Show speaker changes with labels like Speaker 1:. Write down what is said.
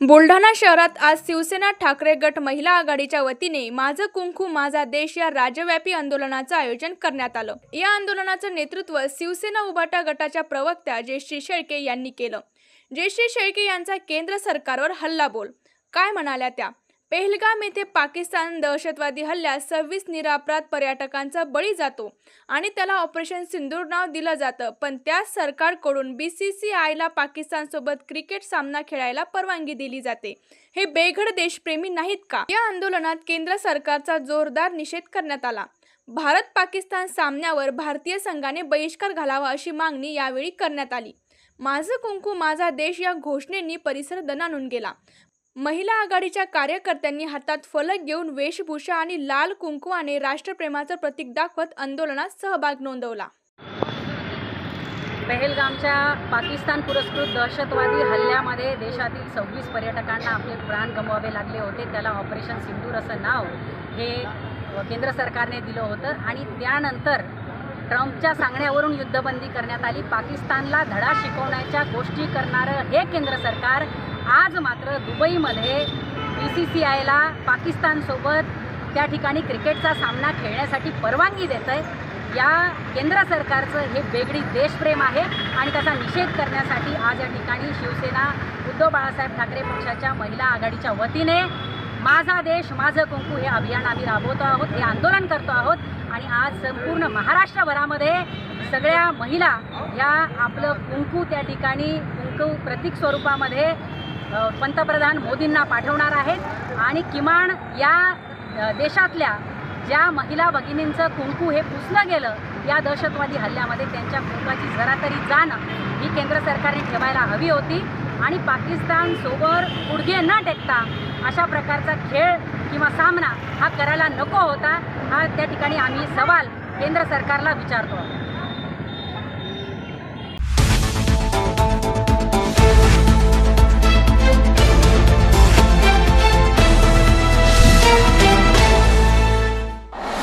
Speaker 1: बुलढाणा शहरात आज शिवसेना ठाकरे गट महिला आघाडीच्या वतीने माझं कुंकू माझा देश या राज्यव्यापी आंदोलनाचं आयोजन करण्यात आलं. या आंदोलनाचं नेतृत्व शिवसेना उभाटा गटाच्या प्रवक्त्या जयश्री शेळके यांनी केलं. जयश्री शेळके यांचा केंद्र सरकारवर हल्ला बोल काय म्हणाल्या त्या? पेहलगाम येथे पाकिस्तान दहशतवादी हल्ल्यात सव्वीस निरापराध पर्यटकांचा बळी जातो आणि त्याला ऑपरेशन सिंदूर नाव दिलं जातं. पण त्याच सरकारकडून बी सी सी आयला पाकिस्तानसोबत क्रिकेट सामना खेळायला परवानगी दिली जाते. हे बेघड देशप्रेमी नाहीत का? या आंदोलनात केंद्र सरकारचा जोरदार निषेध करण्यात आला. भारत पाकिस्तान सामन्यावर भारतीय संघाने बहिष्कार घालावा अशी मागणी यावेळी करण्यात आली. माझं कुंकू माझा देश या घोषणेनी परिसर दणानून गेला. महिला आघाडीच्या कार्यकर्त्यांनी हातात फलक घेऊन वेशभूषा आणि लाल कुंकवाने राष्ट्रप्रेमाचं प्रतीक दाखवत आंदोलनात सहभाग नोंदवला.
Speaker 2: पहलगामच्या पाकिस्तान पुरस्कृत दहशतवादी हल्ल्यामध्ये देशातील सव्वीस पर्यटकांना आपले प्राण गमवावे लागले होते. त्याला ऑपरेशन सिंदूर असं नाव हे केंद्र सरकारने दिलं होतं आणि त्यानंतर ट्रम्पच्या सांगण्यावरून युद्धबंदी करण्यात आली. पाकिस्तानला धडा शिकवण्याच्या गोष्टी करणारं हे केंद्र सरकार आज दुबईमध्ये बी सी सी आयला पाकिस्तानसोबत त्या ठिकाणी क्रिकेटचा सामना खेळण्यासाठी परवानगी देतं आहे. या केंद्र सरकारचं हे वेगळी देशप्रेम आहे आणि त्याचा निषेध करण्यासाठी आज या ठिकाणी शिवसेना उद्धव बाळासाहेब ठाकरे पक्षाच्या महिला आघाडीच्या वतीने माझा देश माझं कुंकू हे अभियान आम्ही राबवतो आहोत हे आंदोलन करतो आहोत. आणि आज संपूर्ण महाराष्ट्रभरामध्ये सगळ्या महिला ह्या आपलं कुंकू त्या ठिकाणी कुंकू प्रतीक स्वरूपामध्ये पंतप्रधान मोदींना पाठवणार आहेत. आणि किमान या देशातल्या ज्या महिला भगिनींचं कुंकू हे पुसलं गेलं या दहशतवादी हल्ल्यामध्ये त्यांच्या कुंकाची जरा तरी जाण ही केंद्र सरकारने ठेवायला हवी होती. आणि पाकिस्तानसोबत गुडघे न टेकता अशा प्रकारचा खेळ किंवा सामना हा करायला नको होता. हा त्या ठिकाणी आम्ही सवाल केंद्र सरकारला विचारतो. आहोत